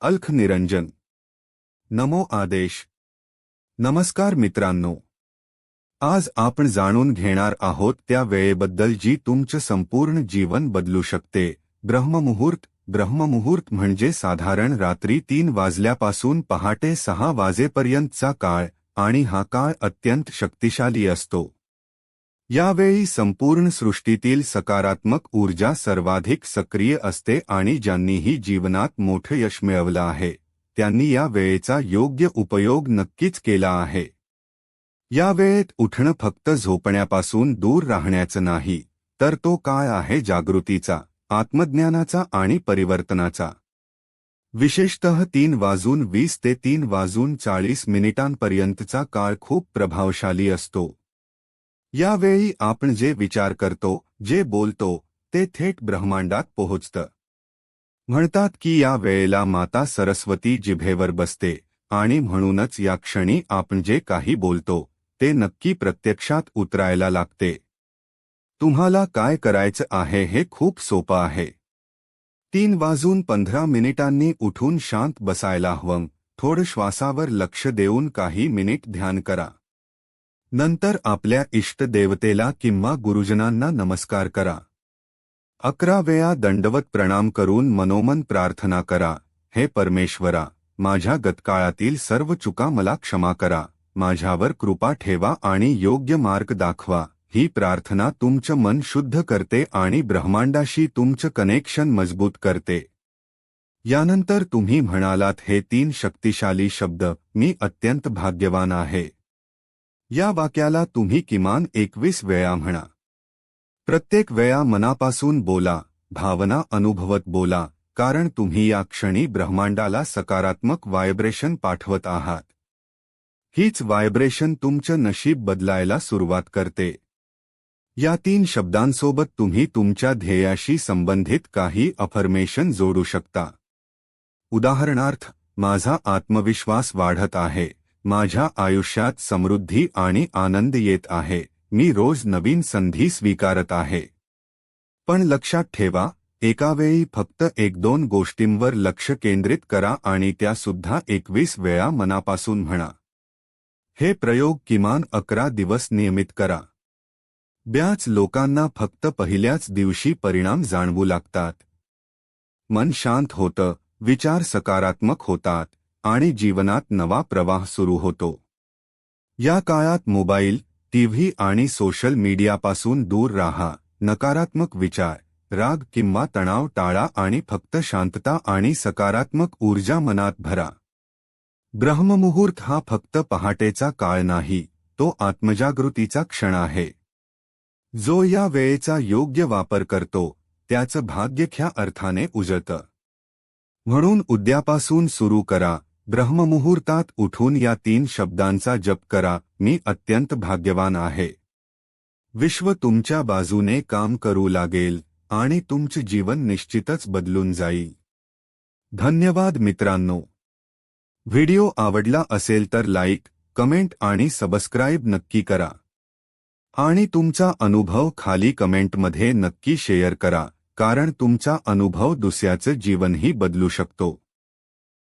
अल्ख निरंजन नमो आदेश। नमस्कार मित्रांनो। आज आपण जाणून घेणार आहोत त्या वेळेबद्दल जी तुमचं संपूर्ण जीवन बदलू शकते. ब्रह्ममुहूर्त ब्रह्ममुहूर्त म्हणजे साधारण रात्री तीन वाजल्यापासून पहाटे सहा वाजेपर्यंतचा काळ आणि हा काळ अत्यंत शक्तिशाली असतो. यावेळी संपूर्ण सृष्टीतील सकारात्मक ऊर्जा सर्वाधिक सक्रिय असते आणि ज्यांनीही जीवनात मोठं यश मिळवलं आहे त्यांनी या वेळेचा योग्य उपयोग नक्कीच केला आहे. या वेळेत उठणं फक्त झोपण्यापासून दूर राहण्याचं नाही तर तो काय आहे जागृतीचा आत्मज्ञानाचा आणि परिवर्तनाचा? विशेषतः तीन वाजून वीस ते तीन वाजून चाळीस मिनिटांपर्यंतचा काळ खूप प्रभावशाली असतो. यावेळी आपण जे विचार करतो जे बोलतो ते थेट ब्रह्मांडात पोहोचतं. म्हणतात की या वेळेला माता सरस्वती जिभेवर बसते आणि म्हणूनच या क्षणी आपण जे काही बोलतो ते नक्की प्रत्यक्षात उतरायला लागते. तुम्हाला काय करायचं आहे हे खूप सोपं आहे. तीन वाजून पंधरा मिनिटांनी उठून शांत बसायला हवं. थोड श्वासावर लक्ष देऊन काही मिनिट ध्यान करा. नंतर आपल्या इष्टदेवतेला किंवा गुरुजनांना नमस्कार करा. अकरा वेळा दंडवत प्रणाम करून मनोमन प्रार्थना करा. हे परमेश्वरा माझ्या गतकाळातील सर्व चुका मला क्षमा करा. माझ्यावर कृपा ठेवा आणि योग्य मार्ग दाखवा. ही प्रार्थना तुमचं मन शुद्ध करते आणि ब्रह्मांडाशी तुमचं कनेक्शन मजबूत करते. यानंतर तुम्ही म्हणालात हे तीन शक्तिशाली शब्द मी अत्यंत भाग्यवान आहे. या वाक्याला तुम्ही किमान एकवीस वेळा म्हणा. प्रत्येक वेळा मनापासून बोला भावना अनुभवत बोला कारण तुम्ही या क्षणी ब्रह्मांडाला सकारात्मक व्हायब्रेशन पाठवत आहात. हीच व्हायब्रेशन तुमचं नशीब बदलायला सुरुवात करते. या तीन शब्दांसोबत तुम्ही तुमच्या ध्येयाशी संबंधित काही अफर्मेशन जोडू शकता. उदाहरणार्थ माझा आत्मविश्वास वाढत आहे. माझ्या आयुष्यात समृद्धी आणि आनंद येत आहे. मी रोज नवीन संधी स्वीकारत आहे. पण लक्षात ठेवा एका वेळी फक्त एक दोन गोष्टींवर लक्ष केंद्रित करा आणि त्या सुद्धा एकवीस वेळा मनापासून म्हणा. हे प्रयोग किमान अकरा दिवस नियमित करा. ब्याच लोकांना फक्त पहिल्याच दिवशी परिणाम जाणवू लागतात. मन शांत होतं विचार सकारात्मक होतात. आणि जीवनात नवा प्रवाह सुरू होतो. या काळात मोबाईल टीव्ही आणि सोशल मीडियापासून दूर राहा. नकारात्मक विचार राग किंवा तणाव टाळा आणि फक्त शांतता आणि सकारात्मक ऊर्जा मनात भरा. ब्रह्ममुहूर्त हा फक्त पहाटेचा काळ नाही तो आत्मजागृतीचा क्षण आहे. जो या वेळेचा योग्य वापर करतो त्याचं भाग्य ख्या अर्थाने उजळतं. म्हणून उद्यापासून सुरू करा ब्रह्ममुहूर्तात उठून या तीन शब्दांचा जप करा मी अत्यंत भाग्यवान आहे. विश्व तुमच्या बाजूने काम करू लागेल आणि तुमचे जीवन निश्चितच बदलून जाईल. धन्यवाद मित्रांनो. व्हिडिओ आवडला असेल तर लाईक कमेंट आणि सबस्क्राईब नक्की करा. आणि तुमचा अनुभव खाली कमेंटमध्ये नक्की शेअर करा कारण तुमचा अनुभव दुसऱ्याचं जीवनही बदलू शकतो.